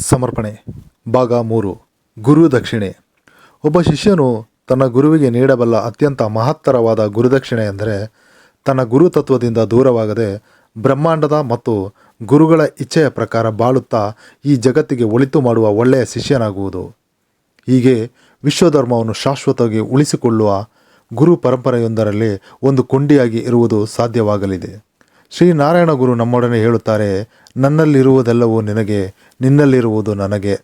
ಸಮರ್ಪಣೆ. ಭಾಗ ಮೂರು. ಗುರು ದಕ್ಷಿಣೆ. ಒಬ್ಬ ಶಿಷ್ಯನು ತನ್ನ ಗುರುವಿಗೆ ನೀಡಬಲ್ಲ ಅತ್ಯಂತ ಮಹತ್ತರವಾದ ಗುರುದಕ್ಷಿಣೆ ಎಂದರೆ ತನ್ನ ಗುರು ತತ್ವದಿಂದ ದೂರವಾಗದೆ ಬ್ರಹ್ಮಾಂಡದ ಮತ್ತು ಗುರುಗಳ ಇಚ್ಛೆಯ ಪ್ರಕಾರ ಬಾಳುತ್ತಾ ಈ ಜಗತ್ತಿಗೆ ಒಳಿತು ಮಾಡುವ ಒಳ್ಳೆಯ ಶಿಷ್ಯನಾಗುವುದು. ಹೀಗೆ ವಿಶ್ವಧರ್ಮವನ್ನು ಶಾಶ್ವತವಾಗಿ ಉಳಿಸಿಕೊಳ್ಳುವ ಗುರು ಪರಂಪರೆಯೊಂದರಲ್ಲಿ ಒಂದು ಕೊಂಡಿಯಾಗಿ ಇರುವುದು ಸಾಧ್ಯವಾಗಲಿದೆ. ಶ್ರೀನಾರಾಯಣ ಗುರು ನಮ್ಮೊಡನೆ ಹೇಳುತ್ತಾರೆ, ನನ್ನಲ್ಲಿರುವುದೆಲ್ಲವೂ ನಿನಗೆ, ನಿನ್ನಲ್ಲಿರುವುದು ನನಗೆ.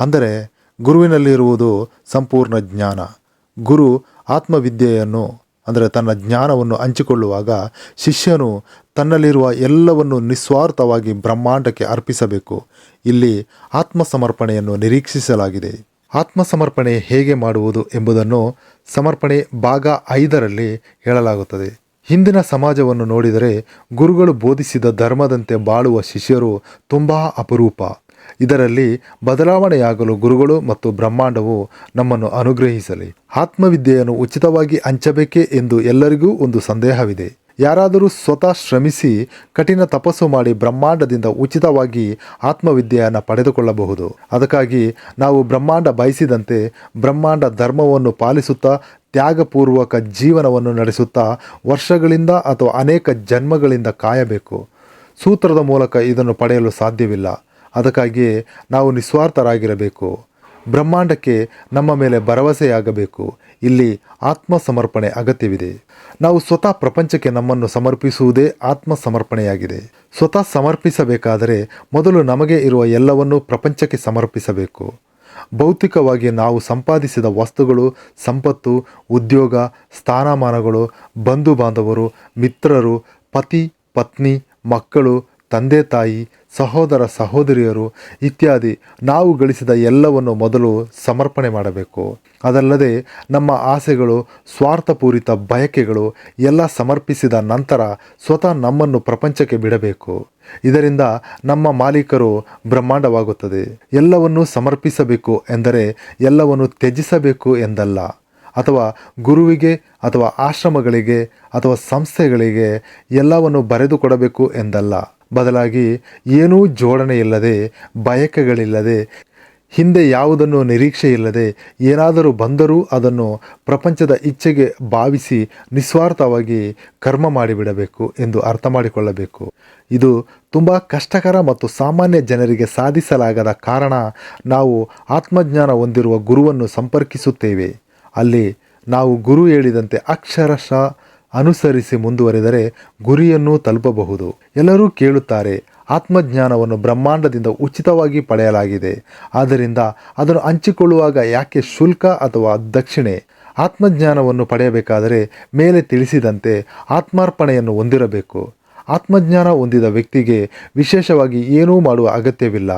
ಅಂದರೆ, ಗುರುವಿನಲ್ಲಿರುವುದು ಸಂಪೂರ್ಣ ಜ್ಞಾನ. ಗುರು ಆತ್ಮವಿದ್ಯೆಯನ್ನು, ಅಂದರೆ ತನ್ನ ಜ್ಞಾನವನ್ನು ಹಂಚಿಕೊಳ್ಳುವಾಗ ಶಿಷ್ಯನು ತನ್ನಲ್ಲಿರುವ ಎಲ್ಲವನ್ನು ನಿಸ್ವಾರ್ಥವಾಗಿ ಬ್ರಹ್ಮಾಂಡಕ್ಕೆ ಅರ್ಪಿಸಬೇಕು. ಇಲ್ಲಿ ಆತ್ಮಸಮರ್ಪಣೆಯನ್ನು ನಿರೀಕ್ಷಿಸಲಾಗಿದೆ. ಆತ್ಮಸಮರ್ಪಣೆ ಹೇಗೆ ಮಾಡುವುದು ಎಂಬುದನ್ನು ಸಮರ್ಪಣೆ ಭಾಗ ಐದರಲ್ಲಿ ಹೇಳಲಾಗುತ್ತದೆ. ಹಿಂದಿನ ಸಮಾಜವನ್ನು ನೋಡಿದರೆ ಗುರುಗಳು ಬೋಧಿಸಿದ ಧರ್ಮದಂತೆ ಬಾಳುವ ಶಿಷ್ಯರು ತುಂಬ ಅಪರೂಪ. ಇದರಲ್ಲಿ ಬದಲಾವಣೆಯಾಗಲು ಗುರುಗಳು ಮತ್ತು ಬ್ರಹ್ಮಾಂಡವು ನಮ್ಮನ್ನು ಅನುಗ್ರಹಿಸಲಿ. ಆತ್ಮವಿದ್ಯೆಯನ್ನು ಉಚಿತವಾಗಿ ಹಂಚಬೇಕೆ ಎಂದು ಎಲ್ಲರಿಗೂ ಒಂದು ಸಂದೇಹವಿದೆ. ಯಾರಾದರೂ ಸ್ವತಃ ಶ್ರಮಿಸಿ ಕಠಿಣ ತಪಸ್ಸು ಮಾಡಿ ಬ್ರಹ್ಮಾಂಡದಿಂದ ಉಚಿತವಾಗಿ ಆತ್ಮವಿದ್ಯೆಯನ್ನು ಪಡೆದುಕೊಳ್ಳಬಹುದು. ಅದಕ್ಕಾಗಿ ನಾವು ಬ್ರಹ್ಮಾಂಡ ಬಯಸಿದಂತೆ ಬ್ರಹ್ಮಾಂಡ ಧರ್ಮವನ್ನು ಪಾಲಿಸುತ್ತಾ, ತ್ಯಾಗಪೂರ್ವಕ ಜೀವನವನ್ನು ನಡೆಸುತ್ತಾ, ವರ್ಷಗಳಿಂದ ಅಥವಾ ಅನೇಕ ಜನ್ಮಗಳಿಂದ ಕಾಯಬೇಕು. ಸೂತ್ರದ ಮೂಲಕ ಇದನ್ನು ಪಡೆಯಲು ಸಾಧ್ಯವಿಲ್ಲ. ಅದಕ್ಕಾಗಿಯೇ ನಾವು ನಿಸ್ವಾರ್ಥರಾಗಿರಬೇಕು. ಬ್ರಹ್ಮಾಂಡಕ್ಕೆ ನಮ್ಮ ಮೇಲೆ ಭರವಸೆಯಾಗಬೇಕು. ಇಲ್ಲಿ ಆತ್ಮ ಸಮರ್ಪಣೆ ಅಗತ್ಯವಿದೆ. ನಾವು ಸ್ವತಃ ಪ್ರಪಂಚಕ್ಕೆ ನಮ್ಮನ್ನು ಸಮರ್ಪಿಸುವುದೇ ಆತ್ಮ ಸಮರ್ಪಣೆಯಾಗಿದೆ ಸ್ವತಃ ಸಮರ್ಪಿಸಬೇಕಾದರೆ ಮೊದಲು ನಮಗೆ ಇರುವ ಎಲ್ಲವನ್ನೂ ಪ್ರಪಂಚಕ್ಕೆ ಸಮರ್ಪಿಸಬೇಕು. ಭೌತಿಕವಾಗಿ ನಾವು ಸಂಪಾದಿಸಿದ ವಸ್ತುಗಳು, ಸಂಪತ್ತು, ಉದ್ಯೋಗ, ಸ್ಥಾನಮಾನಗಳು ಬಂಧು ಬಾಂಧವರು ಮಿತ್ರರು, ಪತಿ, ಪತ್ನಿ, ಮಕ್ಕಳು, ತಂದೆ, ತಾಯಿ ಸಹೋದರ ಸಹೋದರಿಯರು ಇತ್ಯಾದಿ ನಾವು ಗಳಿಸಿದ ಎಲ್ಲವನ್ನು ಮೊದಲು ಸಮರ್ಪಣೆ ಮಾಡಬೇಕು. ಅದಲ್ಲದೆ ನಮ್ಮ ಆಸೆಗಳು, ಸ್ವಾರ್ಥಪೂರಿತ ಬಯಕೆಗಳು ಎಲ್ಲ ಸಮರ್ಪಿಸಿದ ನಂತರ ಸ್ವತಃ ನಮ್ಮನ್ನು ಪ್ರಪಂಚಕ್ಕೆ ಬಿಡಬೇಕು. ಇದರಿಂದ ನಮ್ಮ ಮಾಲೀಕರು ಬ್ರಹ್ಮಾಂಡವಾಗುತ್ತದೆ. ಎಲ್ಲವನ್ನು ಸಮರ್ಪಿಸಬೇಕು ಎಂದರೆ ಎಲ್ಲವನ್ನು ತ್ಯಜಿಸಬೇಕು ಎಂದಲ್ಲ. ಅಥವಾ ಗುರುವಿಗೆ ಅಥವಾ ಆಶ್ರಮಗಳಿಗೆ ಅಥವಾ ಸಂಸ್ಥೆಗಳಿಗೆ ಎಲ್ಲವನ್ನು ಬರೆದುಕೊಡಬೇಕು ಎಂದಲ್ಲ. ಬದಲಾಗಿ ಏನೂ ಜೋಡಣೆ ಇಲ್ಲದೆ ಬಯಕೆಗಳಿಲ್ಲದೆ, ಹಿಂದೆ ಯಾವುದನ್ನು ನಿರೀಕ್ಷೆ ಇಲ್ಲದೆ ಏನಾದರೂ ಬಂದರೂ ಅದನ್ನು ಪ್ರಪಂಚದ ಇಚ್ಛೆಗೆ ಭಾವಿಸಿ ನಿಸ್ವಾರ್ಥವಾಗಿ ಕರ್ಮ ಮಾಡಿಬಿಡಬೇಕು ಎಂದು ಅರ್ಥ ಮಾಡಿಕೊಳ್ಳಬೇಕು. ಇದು ತುಂಬ ಕಷ್ಟಕರ ಮತ್ತು ಸಾಮಾನ್ಯ ಜನರಿಗೆ ಸಾಧಿಸಲಾಗದ ಕಾರಣ ನಾವು ಆತ್ಮಜ್ಞಾನ ಹೊಂದಿರುವ ಗುರುವನ್ನು ಸಂಪರ್ಕಿಸುತ್ತೇವೆ. ಅಲ್ಲಿ ನಾವು ಗುರು ಹೇಳಿದಂತೆ ಅಕ್ಷರಶಃ ಅನುಸರಿಸಿ ಮುಂದುವರೆದರೆ ಗುರಿಯನ್ನು ತಲುಪಬಹುದು. ಎಲ್ಲರೂ ಕೇಳುತ್ತಾರೆ, ಆತ್ಮಜ್ಞಾನವನ್ನು ಬ್ರಹ್ಮಾಂಡದಿಂದ ಉಚಿತವಾಗಿ ಪಡೆಯಲಾಗಿದೆ. ಆದ್ದರಿಂದ ಅದನ್ನು ಹಂಚಿಕೊಳ್ಳುವಾಗ ಯಾಕೆ ಶುಲ್ಕ ಅಥವಾ ದಕ್ಷಿಣೆ? ಆತ್ಮಜ್ಞಾನವನ್ನು ಪಡೆಯಬೇಕಾದರೆ ಮೇಲೆ ತಿಳಿಸಿದಂತೆ ಆತ್ಮಾರ್ಪಣೆಯನ್ನು ಹೊಂದಿರಬೇಕು. ಆತ್ಮಜ್ಞಾನ ಹೊಂದಿದ ವ್ಯಕ್ತಿಗೆ ವಿಶೇಷವಾಗಿ ಏನೂ ಮಾಡುವ ಅಗತ್ಯವಿಲ್ಲ.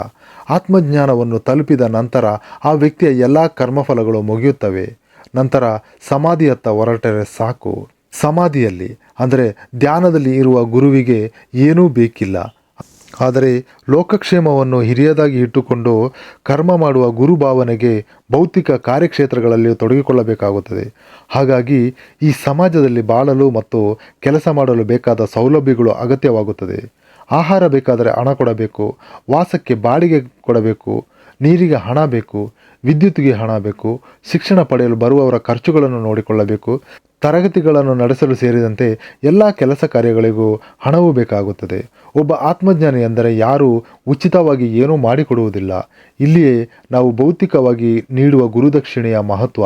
ಆತ್ಮಜ್ಞಾನವನ್ನು ತಲುಪಿದ ನಂತರ ಆ ವ್ಯಕ್ತಿಯ ಎಲ್ಲ ಕರ್ಮಫಲಗಳು ಮುಗಿಯುತ್ತವೆ. ನಂತರ ಸಮಾಧಿಯತ್ತ ಹೊರಟರೆ ಸಾಕು. ಸಮಾಧಿಯಲ್ಲಿ, ಅಂದರೆ ಧ್ಯಾನದಲ್ಲಿ ಇರುವ ಗುರುವಿಗೆ ಏನೂ ಬೇಕಿಲ್ಲ. ಆದರೆ ಲೋಕಕ್ಷೇಮವನ್ನು ಹಿರಿಯದಾಗಿ ಇಟ್ಟುಕೊಂಡು ಕರ್ಮ ಮಾಡುವ ಗುರು ಭಾವನೆಗೆ ಭೌತಿಕ ಕಾರ್ಯಕ್ಷೇತ್ರಗಳಲ್ಲಿ ತೊಡಗಿಕೊಳ್ಳಬೇಕಾಗುತ್ತದೆ. ಹಾಗಾಗಿ ಈ ಸಮಾಜದಲ್ಲಿ ಬಾಳಲು ಮತ್ತು ಕೆಲಸ ಮಾಡಲು ಬೇಕಾದ ಸೌಲಭ್ಯಗಳು ಅಗತ್ಯವಾಗುತ್ತದೆ. ಆಹಾರ ಬೇಕಾದರೆ ಹಣ ಕೊಡಬೇಕು, ವಾಸಕ್ಕೆ ಬಾಡಿಗೆ ಕೊಡಬೇಕು, ನೀರಿಗೆ ಹಣ ಬೇಕು ವಿದ್ಯುತ್ಗೆ ಹಣ ಬೇಕು, ಶಿಕ್ಷಣ ಪಡೆಯಲು ಬರುವವರ ಖರ್ಚುಗಳನ್ನು ನೋಡಿಕೊಳ್ಳಬೇಕು. ತರಗತಿಗಳನ್ನು ನಡೆಸಲು ಸೇರಿದಂತೆ ಎಲ್ಲ ಕೆಲಸ ಕಾರ್ಯಗಳಿಗೂ ಹಣವು ಬೇಕಾಗುತ್ತದೆ. ಒಬ್ಬ ಆತ್ಮಜ್ಞಾನಿ ಎಂದರೆ ಯಾರೂ ಉಚಿತವಾಗಿ ಏನೂ ಮಾಡಿಕೊಡುವುದಿಲ್ಲ. ಇಲ್ಲಿಯೇ ನಾವು ಭೌತಿಕವಾಗಿ ನೀಡುವ ಗುರುದಕ್ಷಿಣೆಯ ಮಹತ್ವ.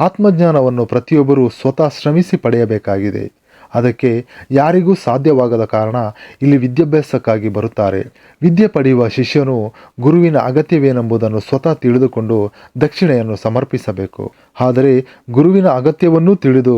ಆತ್ಮಜ್ಞಾನವನ್ನು ಪ್ರತಿಯೊಬ್ಬರೂ ಸ್ವತಃ ಶ್ರಮಿಸಿ ಪಡೆಯಬೇಕಾಗಿದೆ. ಅದಕ್ಕೆ ಯಾರಿಗೂ ಸಾಧ್ಯವಾಗದ ಕಾರಣ ಇಲ್ಲಿ ವಿದ್ಯಾಭ್ಯಾಸಕ್ಕಾಗಿ ಬರುತ್ತಾರೆ. ವಿದ್ಯೆ ಪಡೆಯುವ ಶಿಷ್ಯನು ಗುರುವಿನ ಅಗತ್ಯವೇನೆಂಬುದನ್ನು ಸ್ವತಃ ತಿಳಿದುಕೊಂಡು ದಕ್ಷಿಣೆಯನ್ನು ಸಮರ್ಪಿಸಬೇಕು. ಆದರೆ ಗುರುವಿನ ಅಗತ್ಯವನ್ನೂ ತಿಳಿದು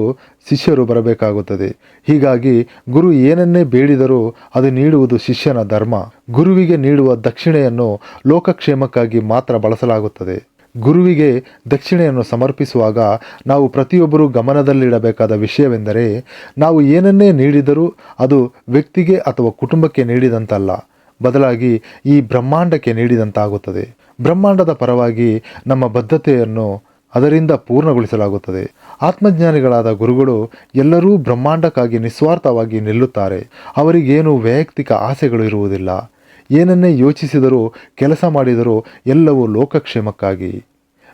ಶಿಷ್ಯರು ಬರಬೇಕಾಗುತ್ತದೆ. ಹೀಗಾಗಿ ಗುರು ಏನನ್ನೇ ಬೇಡಿದರೂ ಅದು ನೀಡುವುದು ಶಿಷ್ಯನ ಧರ್ಮ. ಗುರುವಿಗೆ ನೀಡುವ ದಕ್ಷಿಣೆಯನ್ನು ಲೋಕಕ್ಷೇಮಕ್ಕಾಗಿ ಮಾತ್ರ ಬಳಸಲಾಗುತ್ತದೆ. ಗುರುವಿಗೆ ದಕ್ಷಿಣೆಯನ್ನು ಸಮರ್ಪಿಸುವಾಗ ನಾವು ಪ್ರತಿಯೊಬ್ಬರೂ ಗಮನದಲ್ಲಿಡಬೇಕಾದ ವಿಷಯವೆಂದರೆ ನಾವು ಏನನ್ನೇ ನೀಡಿದರೂ ಅದು ವ್ಯಕ್ತಿಗೆ ಅಥವಾ ಕುಟುಂಬಕ್ಕೆ ನೀಡಿದಂತಲ್ಲ. ಬದಲಾಗಿ ಈ ಬ್ರಹ್ಮಾಂಡಕ್ಕೆ ನೀಡಿದಂತಾಗುತ್ತದೆ. ಬ್ರಹ್ಮಾಂಡದ ಪರವಾಗಿ ನಮ್ಮ ಬದ್ಧತೆಯನ್ನು ಅದರಿಂದ ಪೂರ್ಣಗೊಳಿಸಲಾಗುತ್ತದೆ. ಆತ್ಮಜ್ಞಾನಿಗಳಾದ ಗುರುಗಳು ಎಲ್ಲರೂ ಬ್ರಹ್ಮಾಂಡಕ್ಕಾಗಿ ನಿಸ್ವಾರ್ಥವಾಗಿ ನಿಲ್ಲುತ್ತಾರೆ. ಅವರಿಗೇನು ವೈಯಕ್ತಿಕ ಆಸೆಗಳು ಇರುವುದಿಲ್ಲ. ಏನನ್ನೇ ಯೋಚಿಸಿದರೂ, ಕೆಲಸ ಮಾಡಿದರೂ ಎಲ್ಲವೂ ಲೋಕಕ್ಷೇಮಕ್ಕಾಗಿ.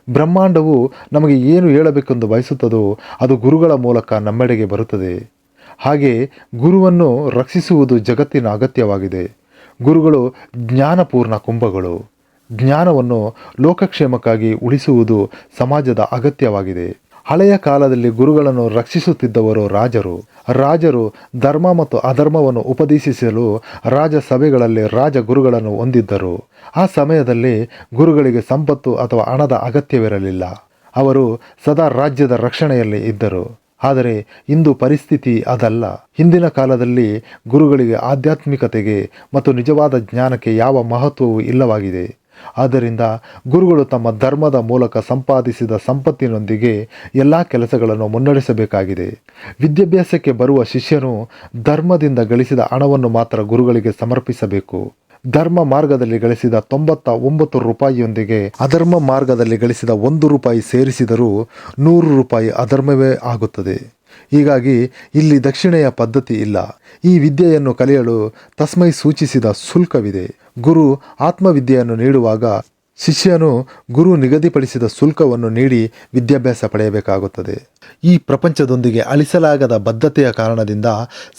ಬ್ರಹ್ಮಾಂಡವು ನಮಗೆ ಏನು ಹೇಳಬೇಕೆಂದು ಬಯಸುತ್ತದೋ, ಅದು ಗುರುಗಳ ಮೂಲಕ ನಮ್ಮೆಡೆಗೆ ಬರುತ್ತದೆ. ಹಾಗೆ ಗುರುವನ್ನು ರಕ್ಷಿಸುವುದು ಜಗತ್ತಿನ ಅಗತ್ಯವಾಗಿದೆ. ಗುರುಗಳು ಜ್ಞಾನಪೂರ್ಣ ಕುಂಭಗಳು. ಜ್ಞಾನವನ್ನು ಲೋಕಕ್ಷೇಮಕ್ಕಾಗಿ ಉಳಿಸುವುದು ಸಮಾಜದ ಅಗತ್ಯವಾಗಿದೆ. ಹಳೆಯ ಕಾಲದಲ್ಲಿ ಗುರುಗಳನ್ನು ರಕ್ಷಿಸುತ್ತಿದ್ದವರು ರಾಜರು. ರಾಜರು ಧರ್ಮ ಮತ್ತು ಅಧರ್ಮವನ್ನು ಉಪದೇಶಿಸಲು ರಾಜ ಸಭೆಗಳಲ್ಲಿ ರಾಜ ಗುರುಗಳನ್ನು ಹೊಂದಿದ್ದರು. ಆ ಸಮಯದಲ್ಲಿ ಗುರುಗಳಿಗೆ ಸಂಪತ್ತು ಅಥವಾ ಹಣದ ಅಗತ್ಯವಿರಲಿಲ್ಲ. ಅವರು ಸದಾ ರಾಜ್ಯದ ರಕ್ಷಣೆಯಲ್ಲಿ ಇದ್ದರು. ಆದರೆ ಇಂದು ಪರಿಸ್ಥಿತಿ ಅದಲ್ಲ. ಹಿಂದಿನ ಕಾಲದಲ್ಲಿ ಗುರುಗಳಿಗೆ ಆಧ್ಯಾತ್ಮಿಕತೆಗೆ ಮತ್ತು ನಿಜವಾದ ಜ್ಞಾನಕ್ಕೆ ಯಾವ ಮಹತ್ವವೂ ಇಲ್ಲವಾಗಿದೆ. ಆದ್ದರಿಂದ ಗುರುಗಳು ತಮ್ಮ ಧರ್ಮದ ಮೂಲಕ ಸಂಪಾದಿಸಿದ ಸಂಪತ್ತಿನೊಂದಿಗೆ ಎಲ್ಲ ಕೆಲಸಗಳನ್ನು ಮುನ್ನಡೆಸಬೇಕಾಗಿದೆ. ವಿದ್ಯಾಭ್ಯಾಸಕ್ಕೆ ಬರುವ ಶಿಷ್ಯನು ಧರ್ಮದಿಂದ ಗಳಿಸಿದ ಹಣವನ್ನು ಮಾತ್ರ ಗುರುಗಳಿಗೆ ಸಮರ್ಪಿಸಬೇಕು. ಧರ್ಮ ಮಾರ್ಗದಲ್ಲಿ ಗಳಿಸಿದ ತೊಂಬತ್ತ ಒಂಬತ್ತು ರೂಪಾಯಿಯೊಂದಿಗೆ ಅಧರ್ಮ ಮಾರ್ಗದಲ್ಲಿ ಗಳಿಸಿದ ಒಂದು ರೂಪಾಯಿ ಸೇರಿಸಿದರೂ ನೂರು ರೂಪಾಯಿ ಅಧರ್ಮವೇ ಆಗುತ್ತದೆ. ಹೀಗಾಗಿ ಇಲ್ಲಿ ದಕ್ಷಿಣೆಯ ಪದ್ಧತಿ ಇಲ್ಲ. ಈ ವಿದ್ಯೆಯನ್ನು ಕಲಿಯಲು ತಸ್ಮೈ ಸೂಚಿಸಿದ ಶುಲ್ಕವಿದೆ. ಗುರು ಆತ್ಮವಿದ್ಯೆಯನ್ನು ನೀಡುವಾಗ ಶಿಷ್ಯನು ಗುರು ನಿಗದಿಪಡಿಸಿದ ಶುಲ್ಕವನ್ನು ನೀಡಿ ವಿದ್ಯಾಭ್ಯಾಸ ಪಡೆಯಬೇಕಾಗುತ್ತದೆ. ಈ ಪ್ರಪಂಚದೊಂದಿಗೆ ಅಳಿಸಲಾಗದ ಬದ್ಧತೆಯ ಕಾರಣದಿಂದ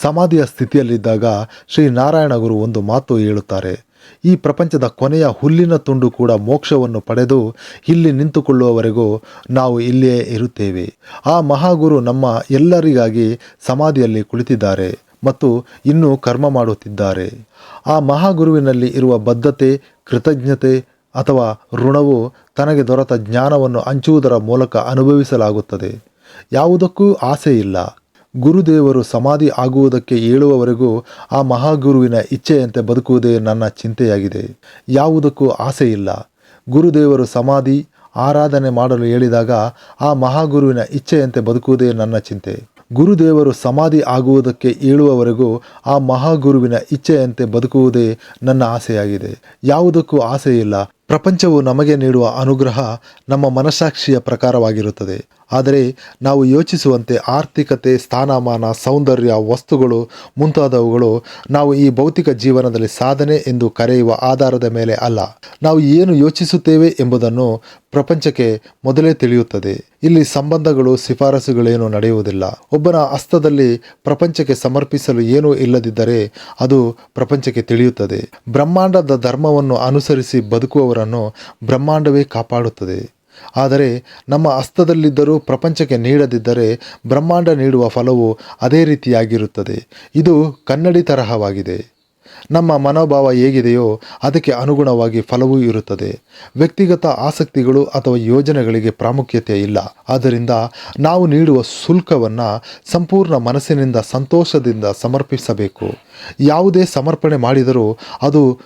ಸಮಾಧಿಯ ಸ್ಥಿತಿಯಲ್ಲಿದ್ದಾಗ ಶ್ರೀ ನಾರಾಯಣ ಗುರು ಒಂದು ಮಾತು ಹೇಳುತ್ತಾರೆ. ಈ ಪ್ರಪಂಚದ ಕೊನೆಯ ಹುಲ್ಲಿನ ತುಂಡು ಕೂಡ ಮೋಕ್ಷವನ್ನು ಪಡೆದು ಇಲ್ಲಿ ನಿಂತುಕೊಳ್ಳುವವರೆಗೂ ನಾವು ಇಲ್ಲಿಯೇ ಇರುತ್ತೇವೆ. ಆ ಮಹಾಗುರು ನಮ್ಮ ಎಲ್ಲರಿಗಾಗಿ ಸಮಾಧಿಯಲ್ಲಿ ಕುಳಿತಿದ್ದಾರೆ. ಮತ್ತು ಇನ್ನೂ ಕರ್ಮ ಮಾಡುತ್ತಿದ್ದಾರೆ. ಆ ಮಹಾಗುರುವಿನಲ್ಲಿ ಇರುವ ಬದ್ಧತೆ, ಕೃತಜ್ಞತೆ ಅಥವಾ ಋಣವು ತನಗೆ ದೊರೆತ ಜ್ಞಾನವನ್ನು ಹಂಚುವುದರ ಮೂಲಕ ಅನುಭವಿಸಲಾಗುತ್ತದೆ. ಯಾವುದಕ್ಕೂ ಆಸೆ ಇಲ್ಲ. ಗುರುದೇವರು ಸಮಾಧಿ ಆಗುವುದಕ್ಕೆ ಏಳುವವರೆಗೂ ಆ ಮಹಾಗುರುವಿನ ಇಚ್ಛೆಯಂತೆ ಬದುಕುವುದೇ ನನ್ನ ಚಿಂತೆಯಾಗಿದೆ. ಯಾವುದಕ್ಕೂ ಆಸೆ ಇಲ್ಲ. ಗುರುದೇವರು ಸಮಾಧಿ, ಆರಾಧನೆ ಮಾಡಲು ಹೇಳಿದಾಗ ಆ ಮಹಾಗುರುವಿನ ಇಚ್ಛೆಯಂತೆ ಬದುಕುವುದೇ ನನ್ನ ಚಿಂತೆ. ಗುರುದೇವರು ಸಮಾಧಿ ಆಗುವುದಕ್ಕೆ ಏಳುವವರೆಗೂ ಆ ಮಹಾಗುರುವಿನ ಇಚ್ಛೆಯಂತೆ ಬದುಕುವುದೇ ನನ್ನ ಆಸೆಯಾಗಿದೆ. ಯಾವುದಕ್ಕೂ ಆಸೆ ಇಲ್ಲ ಪ್ರಪಂಚವು ನಮಗೆ ನೀಡುವ ಅನುಗ್ರಹ ನಮ್ಮ ಮನಸ್ಸಾಕ್ಷಿಯ ಪ್ರಕಾರವಾಗಿರುತ್ತದೆ. ಆದರೆ ನಾವು ಯೋಚಿಸುವಂತೆ ಆರ್ಥಿಕತೆ, ಸ್ಥಾನಮಾನ, ಸೌಂದರ್ಯ, ವಸ್ತುಗಳು ಮುಂತಾದವುಗಳು ನಾವು ಈ ಭೌತಿಕ ಜೀವನದಲ್ಲಿ ಸಾಧನೆ ಎಂದು ಕರೆಯುವ ಆಧಾರದ ಮೇಲೆ ಅಲ್ಲ. ನಾವು ಏನು ಯೋಚಿಸುತ್ತೇವೆ ಎಂಬುದನ್ನು ಪ್ರಪಂಚಕ್ಕೆ ಮೊದಲೇ ತಿಳಿಯುತ್ತದೆ. ಇಲ್ಲಿ ಸಂಬಂಧಗಳು, ಶಿಫಾರಸುಗಳೇನು ನಡೆಯುವುದಿಲ್ಲ. ಒಬ್ಬನ ಹಸ್ತದಲ್ಲಿ ಪ್ರಪಂಚಕ್ಕೆ ಸಮರ್ಪಿಸಲು ಏನೂ ಇಲ್ಲದಿದ್ದರೆ ಅದು ಪ್ರಪಂಚಕ್ಕೆ ತಿಳಿಯುತ್ತದೆ. ಬ್ರಹ್ಮಾಂಡದ ಧರ್ಮವನ್ನು ಅನುಸರಿಸಿ ಬದುಕುವವರನ್ನು ಬ್ರಹ್ಮಾಂಡವೇ ಕಾಪಾಡುತ್ತದೆ. ಆದರೆ ನಮ್ಮ ಹಸ್ತದಲ್ಲಿದ್ದರೂ ಪ್ರಪಂಚಕ್ಕೆ ನೀಡದಿದ್ದರೆ ಬ್ರಹ್ಮಾಂಡ ನೀಡುವ ಫಲವು ಅದೇ ರೀತಿಯಾಗಿರುತ್ತದೆ. ಇದು ಕನ್ನಡಿ ತರಹವಾಗಿದೆ. ನಮ್ಮ ಮನೋಭಾವ ಹೇಗಿದೆಯೋ ಅದಕ್ಕೆ ಅನುಗುಣವಾಗಿ ಫಲವೂ ಇರುತ್ತದೆ. ವ್ಯಕ್ತಿಗತ ಆಸಕ್ತಿಗಳು ಅಥವಾ ಯೋಜನೆಗಳಿಗೆ ಪ್ರಾಮುಖ್ಯತೆ ಇಲ್ಲ. ಆದ್ದರಿಂದ ನಾವು ನೀಡುವ ಶುಲ್ಕವನ್ನು ಸಂಪೂರ್ಣ ಮನಸ್ಸಿನಿಂದ ಸಂತೋಷದಿಂದ ಸಮರ್ಪಿಸಬೇಕು. ಯಾವುದೇ ಸಮರ್ಪಣೆ ಮಾಡಿದರೂ ಅದು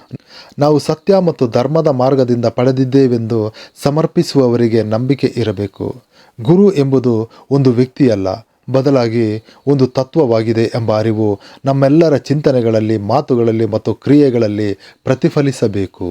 ನಾವು ಸತ್ಯ ಮತ್ತು ಧರ್ಮದ ಮಾರ್ಗದಿಂದ ಪಡೆದಿದ್ದೇವೆಂದು ಸಮರ್ಪಿಸುವವರಿಗೆ ನಂಬಿಕೆ ಇರಬೇಕು. ಗುರು ಎಂಬುದು ಒಂದು ವ್ಯಕ್ತಿಯಲ್ಲ, ಬದಲಾಗಿ ಒಂದು ತತ್ವವಾಗಿದೆ ಎಂಬ ಅರಿವು ನಮ್ಮೆಲ್ಲರ ಚಿಂತನೆಗಳಲ್ಲಿ, ಮಾತುಗಳಲ್ಲಿ ಮತ್ತು ಕ್ರಿಯೆಗಳಲ್ಲಿ ಪ್ರತಿಫಲಿಸಬೇಕು.